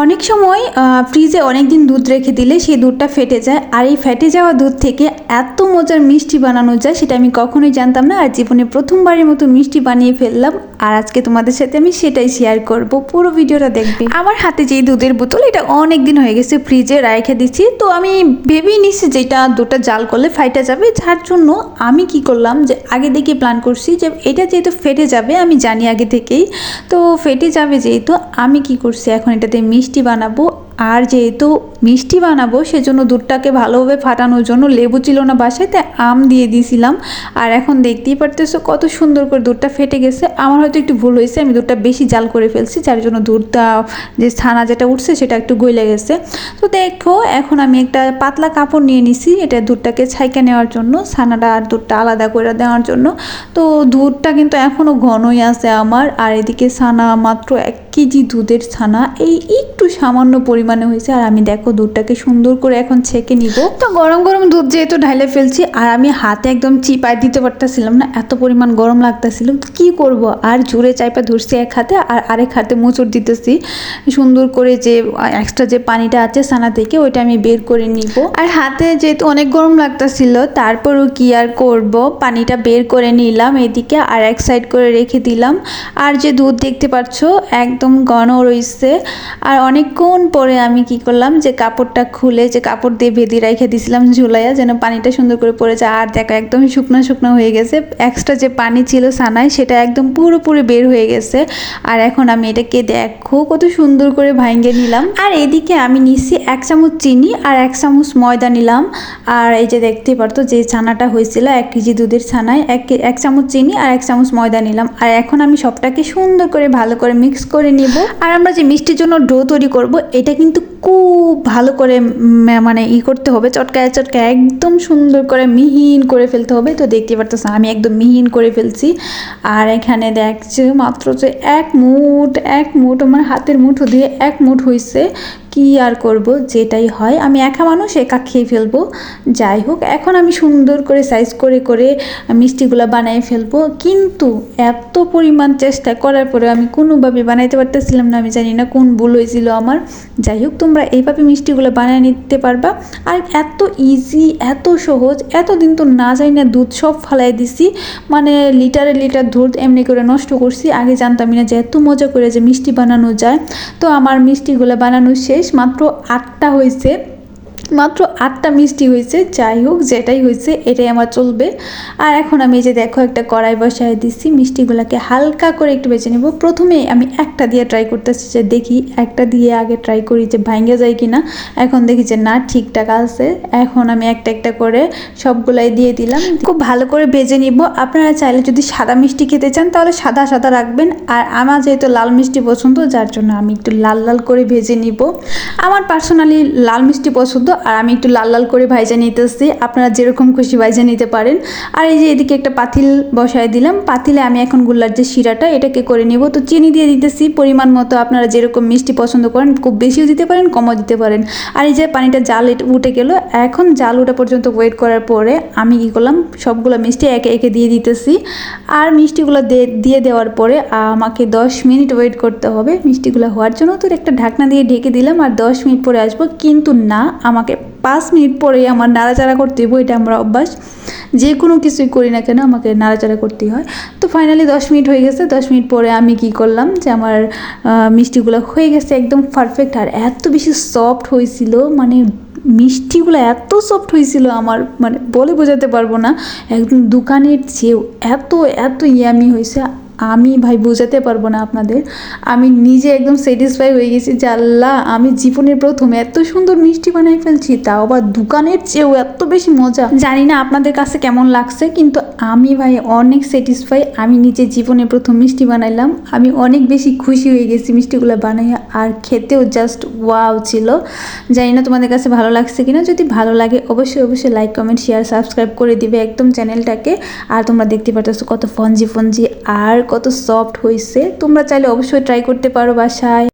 অনেক সময় ফ্রিজে অনেক দিন দুধ রেখে দিলে সেই দুধটা ফেটে যায়। আর এই ফেটে যাওয়া দুধ থেকে এত মজার মিষ্টি বানানো যায় সেটা আমি কখনোই জানতাম না। আর জীবনে প্রথমবারের মতো মিষ্টি বানিয়ে ফেললাম। আর আজকে তোমাদের সাথে আমি সেটাই শেয়ার করব। পুরো ভিডিওটা দেখবে। আমার হাতে যেই দুধের বোতল, এটা অনেক দিন হয়ে গেছে ফ্রিজে রেখে দিচ্ছি। তো আমি ভেবেই নিচ্ছি যে এটা দুধটা জাল করলে ফাইটা যাবে। যার জন্য আমি কি করলাম যে আগে থেকে প্ল্যান করছি যে এটা যেহেতু ফেটে যাবে, আমি জানি আগে থেকেই। তো ফেটে যাবে যেহেতু, আমি কি করছি? এখন এটাতে মিষ্টি বানাবো আর যেহেতু মিষ্টি বানাবো, সেজন্য দুধটাকে ভালোভাবে ফাটানোর জন্য লেবু ছিল না বাসায় তাই আম দিয়ে দিয়েছিলাম। আর এখন দেখতেই পারতেছো কত সুন্দর করে দুধটা ফেটে গেছে। আমার হয়তো একটু ভুল হয়েছে, আমি দুধটা বেশি জাল করে ফেলছি, যার জন্য দুধটা যে ছানা যেটা উঠছে সেটা একটু গলে গেছে। তো দেখো, এখন আমি একটা পাতলা কাপড় নিয়ে নিছি, এটা দুধটাকে ছাইকা নেওয়ার জন্য, ছানাটা আর দুধটা আলাদা করে দেওয়ার জন্য। তো দুধটা কিন্তু এখনও ঘনই আছে আমার, আর এদিকে ছানা মাত্র এক কেজি দুধের ছানা, এই একটু সামান্য পরিমাণে হয়েছে আর আমি দেখো দুধটাকে সুন্দর করে এখন ছেঁকে নিব। তো গরম গরম দুধ যেহেতু ঢাইলে ফেলছি আর আমি হাতে একদম চিপাই দিতে পারতেছিলাম না এত পরিমাণ গরম লাগতেছিল কি করব? আর জুড়ে চাইপা ধরছি এক হাতে আর আরেক হাতে মোচড় দিতেছি সুন্দর করে যে এক্সট্রা যে পানিটা আছে সানা থেকে ওইটা আমি বের করে নিব। আর হাতে যেহেতু অনেক গরম লাগতেছিল তারপরও কি আর করব? পানিটা বের করে নিলাম এদিকে আর এক সাইড করে রেখে দিলাম। আর যে দুধ দেখতে পাচ্ছ একদম ঘন রয়েছে আর অনেকক্ষণ পরে আমি কি করলাম যে কাপড়টা খুলে যে কাপড় দিয়ে বেঁধে রেখে দিয়েছিলাম ঝুলাইয়া, যেন পানিটা সুন্দর করে পড়ে যায়। আর দেখো একদম শুকনো শুকনো হয়ে গেছে। এক্সট্রা যে পানি ছিল সানায়, সেটা একদম পুরোপুরি বের হয়ে গেছে। আর এখন আমি এটাকে দেখো কত সুন্দর করে ভাঙ্গে নিলাম। আর এদিকে আমি নিচ্ছি এক চামচ চিনি আর এক চামচ ময়দা নিলাম। আর এই যে দেখতে পারতো যে ছানাটা হয়েছিল, এক কেজি দুধের ছানায়, এক এক চামচ চিনি আর এক চামচ ময়দা নিলাম। আর এখন আমি সবটাকে সুন্দর করে ভালো করে মিক্স করে নিব। আর আমরা যে মিষ্টির জন্য ডো তৈরি করব, এটা কিন্তু খুব ভালো করে মানে ই করতে হবে, চটকায় চটকায় একদম সুন্দর করে মিহিন করে ফেলতে হবে। তো দেখতে পারতেছ আমি একদম মিহিন করে ফেলছি। আর এখানে দেখছে মাত্র যে এক মুঠ এক মুঠ, আমার হাতের মুঠো দিয়ে এক মুঠ হয়েছে কি আর করব? যেটাই হয়, আমি একা মানুষ, একা খেয়ে ফেলব। যাই হোক, এখন আমি সুন্দর করে সাইজ করে করে মিষ্টিগুলো বানিয়ে ফেলব। কিন্তু এত পরিমাণ চেষ্টা করার পরে আমি কোনোভাবে বানাইতে পারতেছিলাম না, আমি জানি না কোন ভুল হয়েছিল আমার। যাই হোক, তোমরা এইভাবে মিষ্টিগুলো বানিয়ে নিতে পারবা। আর এত ইজি এত সহজ, এতদিন তো না যাই না দুধ সব ফালাই দিছি। মানে লিটারে লিটার দুধ এমনি করে নষ্ট করছি। আগে জানতামই না যে এত মজা করে যে মিষ্টি বানানো যায়। তো আমার মিষ্টিগুলো বানানো শেষ। মাত্র আটটা হয়েছে। মাত্র আটটা মিষ্টি হয়েছে, যাই হোক, যেটাই হয়েছে, এটাই আমার চলবে। আর এখন আমি এই যে দেখো, একটা কড়াই বসায় দিচ্ছি, মিষ্টিগুলোকে হালকা করে একটু বেছে নেব। প্রথমে আমি একটা দিয়ে ট্রাই করতেছি যে দেখি, একটা দিয়ে আগে ট্রাই করি যে ভাঙ্গে যায় কি না এখন দেখি যে না, ঠিকঠাক আছে। এখন আমি একটা একটা করে সবগুলাই দিয়ে দিলাম। খুব ভালো করে ভেজে নিব। আপনারা চাইলে যদি সাদা মিষ্টি খেতে চান, তাহলে সাদা সাদা রাখবেন। আর আমার যেহেতু লাল মিষ্টি পছন্দ, যার জন্য আমি একটু লাল লাল করে ভেজে নিব। আমার পার্সোনালি লাল মিষ্টি পছন্দ আর আমি একটু লাল লাল করে ভাইজা নিতেছি। আপনারা যেরকম খুশি ভাইজা নিতে পারেন। আর এই যে এদিকে একটা পাতিল বসায় দিলাম। পাতিলে আমি এখন গুল্লার যে শিরাটা, এটাকে করে নিব। তো চিনি দিয়ে দিতেছি পরিমাণ মতো। আপনারা যেরকম মিষ্টি পছন্দ করেন, খুব বেশিও দিতে পারেন, কমও দিতে পারেন। আর এই যে পানিটা জাল উঠে গেল। এখন জাল ওঠা পর্যন্ত ওয়েট করার পরে আমি কী করলাম, সবগুলো মিষ্টি একে একে দিয়ে দিতেছি। আর মিষ্টিগুলো দিয়ে দেওয়ার পরে আমাকে দশ মিনিট ওয়েট করতে হবে। মিষ্টিগুলো হওয়ার জন্য তো একটা ঢাকনা দিয়ে ঢেকে দিলাম। আর দশ মিনিট পরে আসব। কিন্তু না, আমাকে পাঁচ মিনিট পরেই আমার নাড়াচাড়া করতে হবে এটা আমার অভ্যাস। যে কোনো কিছুই করি না কেন আমাকে নাড়াচাড়া করতেই হয়। তো ফাইনালি দশ মিনিট হয়ে গেছে, দশ মিনিট পরে আমি কি করলাম যে আমার মিষ্টিগুলো হয়ে গেছে একদম পারফেক্ট আর এত বেশি সফট হয়েছিল মানে মিষ্টিগুলো এত সফট হয়েছিল আমার মানে বলে বোঝাতে পারব না। একদম দোকানের চেয়েও এত এত ইয়ামি হয়েছে। আমি ভাই বোঝাতে পারব না আপনাদের। আমি নিজে একদম স্যাটিসফাই হয়ে গেছি যে আল্লাহ, আমি জীবনের প্রথম এত সুন্দর মিষ্টি বানাই ফেলছি, তাও আবার দোকানের চেয়েও এত বেশি মজা। জানি না আপনাদের কাছে কেমন লাগছে, কিন্তু আমি ভাই অনেক স্যাটিসফাই আমি নিজে জীবনে প্রথম মিষ্টি বানাইলাম। আমি অনেক বেশি খুশি হয়ে গেছি মিষ্টিগুলো বানাইয়া, আর খেতেও জাস্ট ওয়াও ছিল। জানি না তোমাদের কাছে ভালো লাগছে কিনা, যদি ভালো লাগে অবশ্যই অবশ্যই লাইক কমেন্ট শেয়ার সাবস্ক্রাইব করে দিবে একদম চ্যানেলটাকে আর তোমরা দেখতে পাচ্ছ কত ফঞ্জি ফঞ্জি কত সফট হয়েছে তোমরা চাইলে অবশ্যই ট্রাই করতে পারো বাসায়।